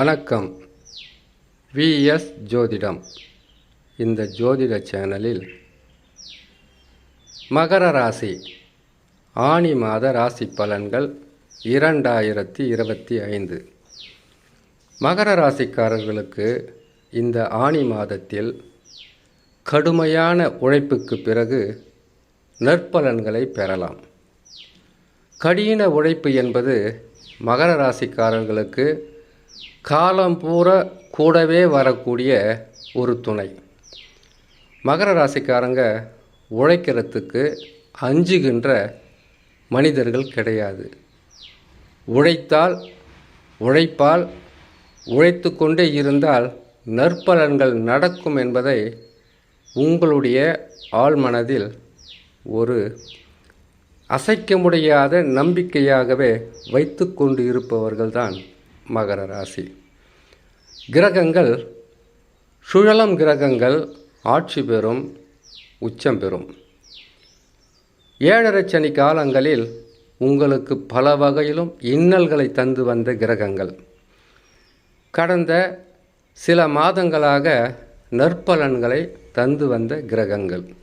வணக்கம். விஎஸ் ஜோதிடம். இந்த ஜோதிட சேனலில் மகர ராசி ஆனி மாத ராசி பலன்கள் இரண்டாயிரத்தி இருபத்தி ஐந்து. மகர ராசிக்காரர்களுக்கு இந்த ஆனி மாதத்தில் கடுமையான உழைப்புக்கு பிறகு நற்பலன்களை பெறலாம். கடின உழைப்பு என்பது மகர ராசிக்காரர்களுக்கு காலம் பூரா கூடவே வரக்கூடிய ஒரு துணை. மகர ராசிக்காரங்க உழைக்கிறதுக்கு அஞ்சுகின்ற மனிதர்கள் கிடையாது. உழைத்தால் உழைப்பால் உழைத்து கொண்டே இருந்தால் நற்பலன்கள் நடக்கும் என்பதை உங்களுடைய ஆழ்மனதில் ஒரு அசைக்க முடியாத நம்பிக்கையாகவே வைத்து கொண்டு இருப்பவர்கள்தான் மகர ராசி. கிரகங்கள் சுழலம் கிரகங்கள் ஆட்சி பெறும் உச்சம் பெறும். ஏழரை சனி காலங்களில் உங்களுக்கு பல வகையிலும் இன்னல்களை தந்து வந்த கிரகங்கள். கடந்த சில மாதங்களாக நற்பலன்களை தந்து வந்த கிரகங்கள்.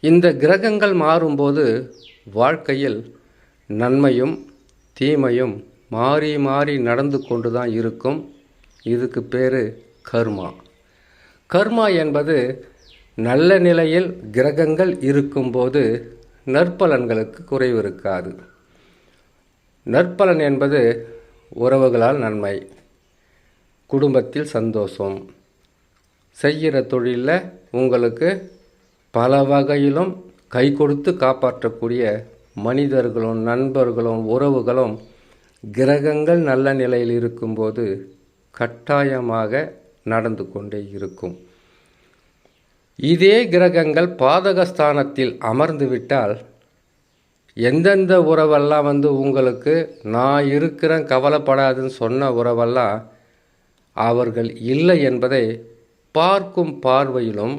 இந்த கிரகங்கள் மாறும்போது வாழ்க்கையில் நன்மையும் தீமையும் மாறி மாறி நடந்து கொண்டு தான் இருக்கும். இதுக்கு பேர் கர்மா. கர்மா என்பது நல்ல நிலையில் கிரகங்கள் இருக்கும்போது நற்பலன்களுக்கு குறைவு இருக்காது. நற்பலன் என்பது உறவுகளால் நன்மை குடும்பத்தில் சந்தோஷம் செய்கிற தொழிலில் உங்களுக்கு பல வகையிலும் கை கொடுத்து காப்பாற்றக்கூடிய மனிதர்களும் நண்பர்களும் உறவுகளும் கிரகங்கள் நல்ல நிலையில் இருக்கும்போது கட்டாயமாக நடந்து கொண்டே இருக்கும். இதே கிரகங்கள் பாதகஸ்தானத்தில் அமர்ந்து விட்டால் எந்தெந்த உறவெல்லாம் வந்து உங்களுக்கு நான் இருக்கிறேன் கவலைப்படாதுன்னு சொன்ன உறவெல்லாம் அவர்கள் இல்லை என்பதை பார்க்கும் பார்வையிலும்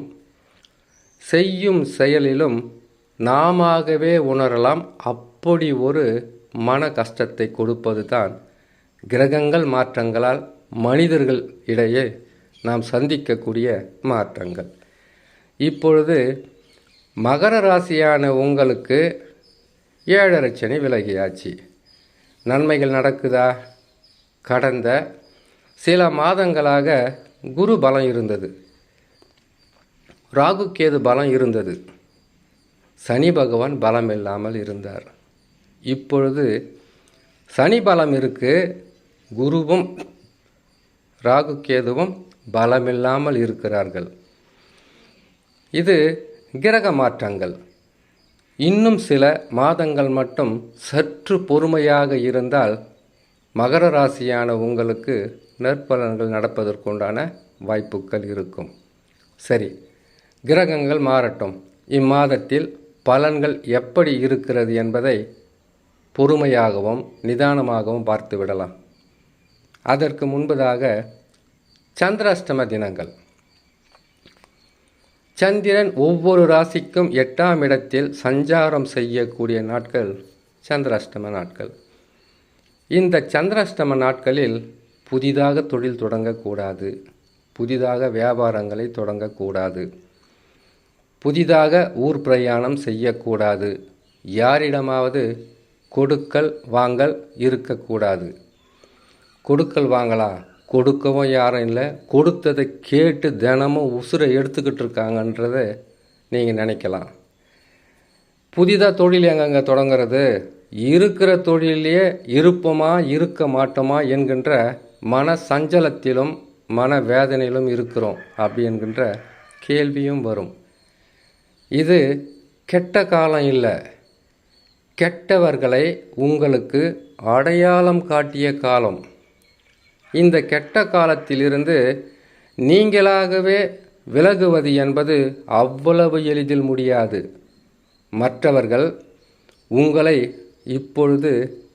செய்யும் செயலிலும் நாமவே உணரலாம். அப்படி ஒரு மன கஷ்டத்தை கொடுப்பது தான் கிரகங்கள் மாற்றங்களால் மனிதர்கள் இடையே நாம் சந்திக்கக்கூடிய மாற்றங்கள். இப்பொழுது மகர ராசியான உங்களுக்கு ஏழரை சனி விலகியாச்சு. நன்மைகள் நடக்குதா? கடந்த சில மாதங்களாக குரு பலம் இருந்தது. ராகு கேது பலம் இருந்தது. சனி பகவான் பலம் இல்லாமல் இருந்தார். இப்பொழுது சனி பலம் இருக்கு குருவும் ராகு கேதுவும் பலமில்லாமல் இருக்கிறார்கள். இது கிரக மாற்றங்கள். இன்னும் சில மாதங்கள் மட்டும் சற்று பொறுமையாக இருந்தால் மகர ராசியான உங்களுக்கு நற்பலன்கள் நடப்பதற்குண்டான வாய்ப்புகள் இருக்கும். சரி கிரகங்கள் மாறட்டும். இம்மாதத்தில் பலன்கள் எப்படி இருக்கிறது என்பதை பொறுமையாகவும் நிதானமாகவும் பார்த்து விடலாம். அதற்கு முன்பதாக சந்திராஷ்டம தினங்கள். சந்திரன் ஒவ்வொரு ராசிக்கும் எட்டாம் இடத்தில் சஞ்சாரம் செய்யக்கூடிய நாட்கள் சந்திராஷ்டம நாட்கள். இந்த சந்திராஷ்டம நாட்களில் புதிதாக தொழில் தொடங்கக்கூடாது. புதிதாக வியாபாரங்களை தொடங்கக்கூடாது. புதிதாக ஊர் பிரயாணம் செய்யக்கூடாது. யாரிடமாவது கொடுக்கல் வாங்கல் இருக்கக்கூடாது. கொடுக்கல் வாங்கலா? கொடுக்கவும் யாரும் இல்லை. கொடுத்ததை கேட்டு தினமும் உசுரை எடுத்துக்கிட்டு இருக்காங்கன்றதை நீங்கள் நினைக்கலாம். புதிதாக தொழில் எங்கங்கே தொடங்குறது? இருக்கிற தொழிலையே இருப்போமா இருக்க மாட்டோமா என்கின்ற மன சஞ்சலத்திலும் மன வேதனையிலும் இருக்கிறோம் அப்படி என்கின்ற கேள்வியும் வரும். இது கெட்ட காலம் இல்லை. கெட்டவர்களை உங்களுக்கு அடையாளம் காட்டிய காலம். இந்த கெட்ட காலத்திலிருந்து நீங்களாகவே விலகுவது என்பது அவ்வளவு எளிதில் முடியாது. மற்றவர்கள் உங்களை இப்பொழுது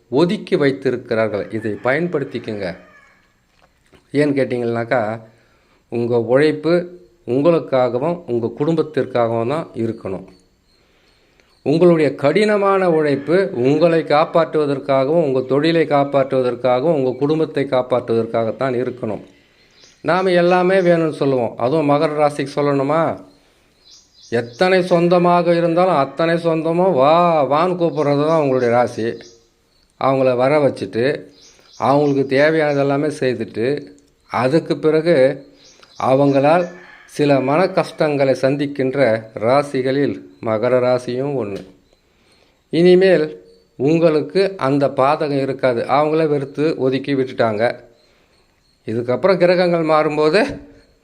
ஒதுக்கி வைத்திருக்கிறார்கள். இதை பயன்படுத்திக்கங்க. ஏன்னு கேட்டிங்கன்னாக்கா உங்கள் உழைப்பு உங்களுக்காகவும் உங்கள் குடும்பத்திற்காகவும் தான் இருக்கணும். உங்களுடைய கடினமான உழைப்பு உங்களை காப்பாற்றுவதற்காகவும் உங்கள் தொழிலை காப்பாற்றுவதற்காகவும் உங்கள் குடும்பத்தை காப்பாற்றுவதற்காகத்தான் இருக்கணும். நாம் எல்லாமே வேணும்னு சொல்லுவோம். அதுவும் மகர ராசிக்கு சொல்லணுமா? எத்தனை சொந்தமாக இருந்தாலும் அத்தனை சொந்தமும் வா வான் கூப்பிட்றது தான் அவங்களுடைய ராசி. அவங்கள வர வச்சுட்டு அவங்களுக்கு தேவையானது எல்லாமே செய்துட்டு அதுக்கு பிறகு அவங்களால் சில மன கஷ்டங்களை சந்திக்கின்ற ராசிகளில் மகர ராசியும் ஒன்று இனிமேல் உங்களுக்கு அந்த பாதகம் இருக்காது. அவங்கள வெறுத்து ஒதுக்கி விட்டுட்டாங்க. இதுக்கப்புறம் கிரகங்கள் மாறும்போது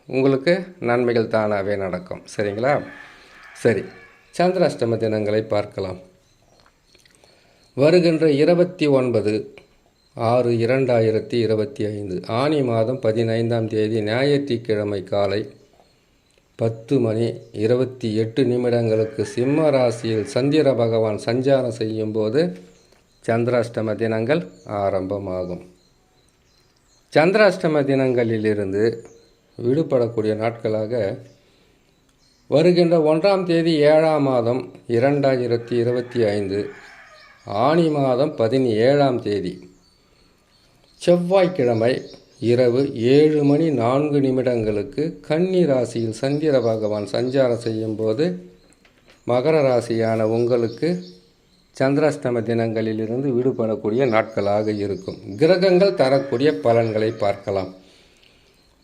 உங்களுக்கு நன்மைகள் தானாகவே நடக்கும். சரிங்களா? சரி. சந்திராஷ்டம தினங்களை பார்க்கலாம். வருகின்ற இருபத்தி ஒன்பது ஆறு இரண்டாயிரத்தி இருபத்தி ஐந்து. ஆனி மாதம் பதினைந்தாம் தேதி ஞாயிற்றுக்கிழமை காலை பத்து மணி இருபத்தி எட்டு நிமிடங்களுக்கு சிம்ம ராசியில் சந்திர பகவான் சஞ்சாரம் செய்யும்போது சந்திராஷ்டம தினங்கள் ஆரம்பமாகும். சந்திராஷ்டம தினங்களிலிருந்து விடுபடக்கூடிய நாட்களாக வருகின்ற ஒன்றாம் தேதி ஏழாம் மாதம் இரண்டாயிரத்தி இருபத்தி ஐந்து ஆனி மாதம் பதினேழாம் தேதி. செவ்வாய்க்கிழமை இரவு ஏழு மணி நான்கு நிமிடங்களுக்கு கன்னி ராசியில் சந்திர பகவான் சஞ்சாரம் செய்யும்போது மகர ராசியான உங்களுக்கு சந்திராஷ்டம தினங்களிலிருந்து விடுபடக்கூடிய நாட்களாக இருக்கும். கிரகங்கள் தரக்கூடிய பலன்களை பார்க்கலாம்.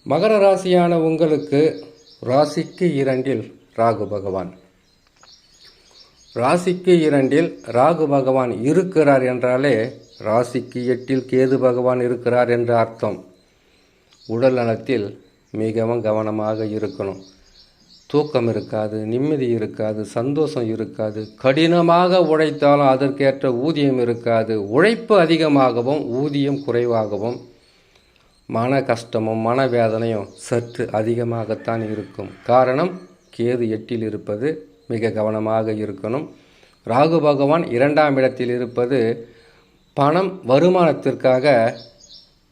மகர ராசியான உங்களுக்கு ராசிக்கு இரண்டில் ராகு பகவான். ராசிக்கு இரண்டில் ராகு பகவான் இருக்கிறார் என்றாலே ராசிக்கு எட்டில் கேது பகவான் இருக்கிறார் என்று அர்த்தம். உடல் நலத்தில் மிகவும் கவனமாக இருக்கணும். தூக்கம் இருக்காது நிம்மதி இருக்காது சந்தோஷம் இருக்காது. கடினமாக உழைத்தாலும் அதற்கேற்ற ஊதியம் இருக்காது. உழைப்பு அதிகமாகவும் ஊதியம் குறைவாகவும் மன கஷ்டமும் மனவேதனையும் சற்று அதிகமாகத்தான் இருக்கும். காரணம் கேது எட்டில் இருப்பது மிக கவனமாக இருக்கணும். ராகு பகவான் இரண்டாம் இடத்தில் இருப்பது பணம் வருமானத்திற்காக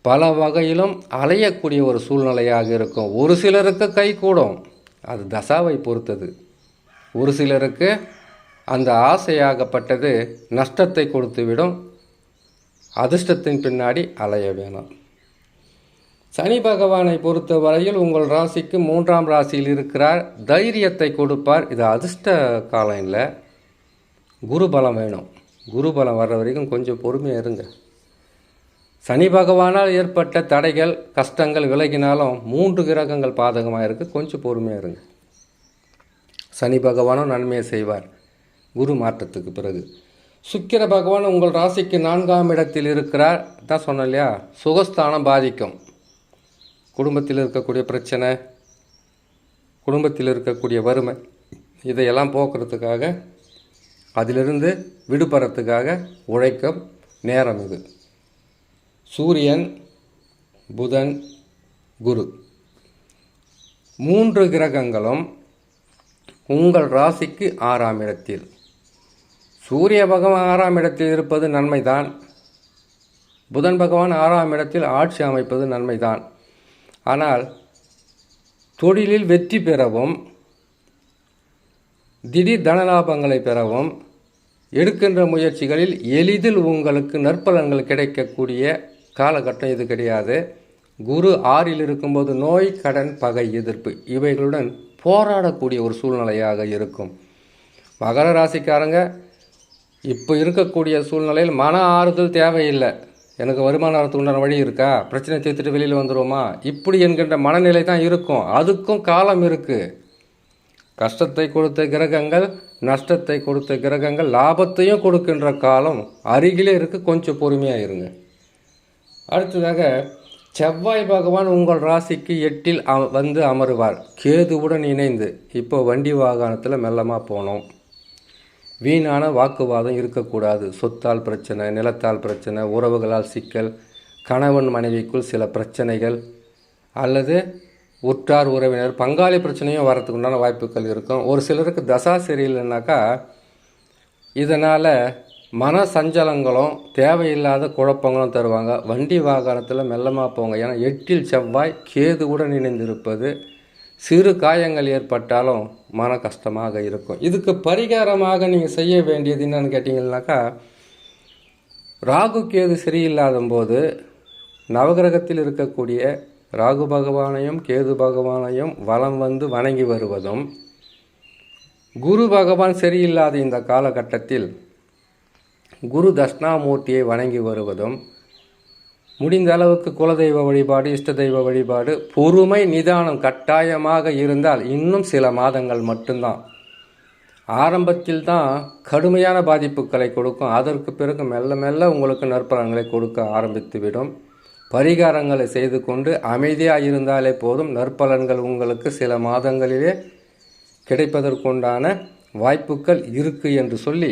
பல வகையிலும் அலையக்கூடிய ஒரு சூழ்நிலையாக இருக்கும். ஒரு சிலருக்கு கை கூடும். அது தசாவை பொறுத்தது. ஒரு சிலருக்கு அந்த ஆசையாகப்பட்டது நஷ்டத்தை கொடுத்துவிடும். அதிர்ஷ்டத்தின் பின்னாடி அலைய வேணும். சனி பகவானை பொறுத்த வரையில் உங்கள் ராசிக்கு மூன்றாம் ராசியில் இருக்கிறார். தைரியத்தை கொடுப்பார். இது அதிர்ஷ்ட காலம் இல்லை. குரு பலம் வேணும். குரு பலம் வர்ற வரைக்கும் கொஞ்சம் பொறுமையாக இருங்க. சனி பகவானால் ஏற்பட்ட தடைகள் கஷ்டங்கள் விலகினாலும் மூன்று கிரகங்கள் பாதகமாக இருக்குது கொஞ்சம் பொறுமையாக இருங்க. சனி பகவானும் நன்மையை செய்வார். குரு மாற்றத்துக்கு பிறகு. சுக்கிர பகவான் உங்கள் ராசிக்கு நான்காம் இடத்தில் இருக்கிறார். தான் சொன்னோம் இல்லையா? சுகஸ்தானம் பாதிக்கும். குடும்பத்தில் இருக்கக்கூடிய பிரச்சனை குடும்பத்தில் இருக்கக்கூடிய வறுமை இதையெல்லாம் போக்குறதுக்காக அதிலிருந்து விடுபடுறதுக்காக உழைக்கும் நேரம் இது. சூரியன் புதன் குரு. மூன்று கிரகங்களும் உங்கள் ராசிக்கு ஆறாம் இடத்தில். சூரிய பகவான் ஆறாம் இடத்தில் இருப்பது நன்மைதான். புதன் பகவான் ஆறாம் இடத்தில் ஆட்சி அமைப்பது நன்மைதான். ஆனால் தொழிலில் வெற்றி பெறவும் திடீர் தனலாபங்களை பெறவும் எடுக்கின்ற முயற்சிகளில் எளிதில் உங்களுக்கு நற்பலன்கள் கிடைக்கக்கூடிய காலகட்டம் இது கிடையாது. குரு ஆறில் இருக்கும்போது நோய் கடன் பகை எதிர்ப்பு இவைகளுடன் போராடக்கூடிய ஒரு சூழ்நிலையாக இருக்கும். மகர ராசிக்காரங்க இப்போ இருக்கக்கூடிய சூழ்நிலையில் மன ஆறுதல் தேவையில்லை. எனக்கு வருமானம் வரத்துக்கு உண்டான வழி இருக்கா? பிரச்சனை தீர்த்துட்டு வெளியில் வந்துடுவோமா இப்படி என்கின்ற மனநிலை தான் இருக்கும். அதுக்கும் காலம் இருக்குது கஷ்டத்தை கொடுத்த கிரகங்கள் நஷ்டத்தை கொடுத்த கிரகங்கள் லாபத்தையும் கொடுக்கின்ற காலம் அருகிலே இருக்குது கொஞ்சம் பொறுமையாக இருங்க. அடுத்ததாக செவ்வாய் பகவான் உங்கள் ராசிக்கு எட்டில் அ- வந்து அமருவார். கேதுவுடன் இணைந்து. இப்போ வண்டி வாகனத்தில் மெல்லமாக போனோம். வீணான வாக்குவாதம் இருக்கக்கூடாது. சொத்தால் பிரச்சனை நிலத்தால் பிரச்சனை உறவுகளால் சிக்கல் கணவன் மனைவிக்குள் சில பிரச்சனைகள் அல்லது உற்றார் உறவினர் பங்காளி பிரச்சனையும் வரத்துக்கு உண்டான வாய்ப்புகள் இருக்கும். ஒரு சிலருக்கு தசா சரியில்லைனாக்கா இதனால் மன சஞ்சலங்களும் தேவையில்லாத குழப்பங்களும் தருவாங்க. வண்டி வாகனத்தில் மெல்லமாக போங்க. ஏன்னா எட்டில் செவ்வாய் கேது உடன் இணைந்திருப்பது சிறு காயங்கள் ஏற்பட்டாலும் மன கஷ்டமாக இருக்கும். இதுக்கு பரிகாரமாக நீங்கள் செய்ய வேண்டியது என்னன்னு கேட்டிங்கன்னாக்கா ராகு கேது சரியில்லாத போது நவகிரகத்தில் இருக்கக்கூடிய ராகு பகவானையும் கேது பகவானையும் வலம் வந்து வணங்கி வருவதும் குரு பகவான் சரியில்லாத இந்த காலகட்டத்தில் குரு தட்சிணாமூர்த்தியை வணங்கி வருவதும் முடிந்த அளவுக்கு குலதெய்வ வழிபாடு இஷ்ட தெய்வ வழிபாடு பொறுமை நிதானம் கட்டாயமாக இருந்தால் இன்னும் சில மாதங்கள் மட்டும்தான். ஆரம்பத்தில் தான் கடுமையான பாதிப்புகளை கொடுக்கும். அதற்கு பிறகு மெல்ல மெல்ல உங்களுக்கு நற்பலன்களை கொடுக்க ஆரம்பித்துவிடும். பரிகாரங்களை செய்து கொண்டு அமைதியாக இருந்தாலே போதும். நற்பலன்கள் உங்களுக்கு சில மாதங்களிலே கிடைப்பதற்குண்டான வாய்ப்புகள் இருக்குது என்று சொல்லி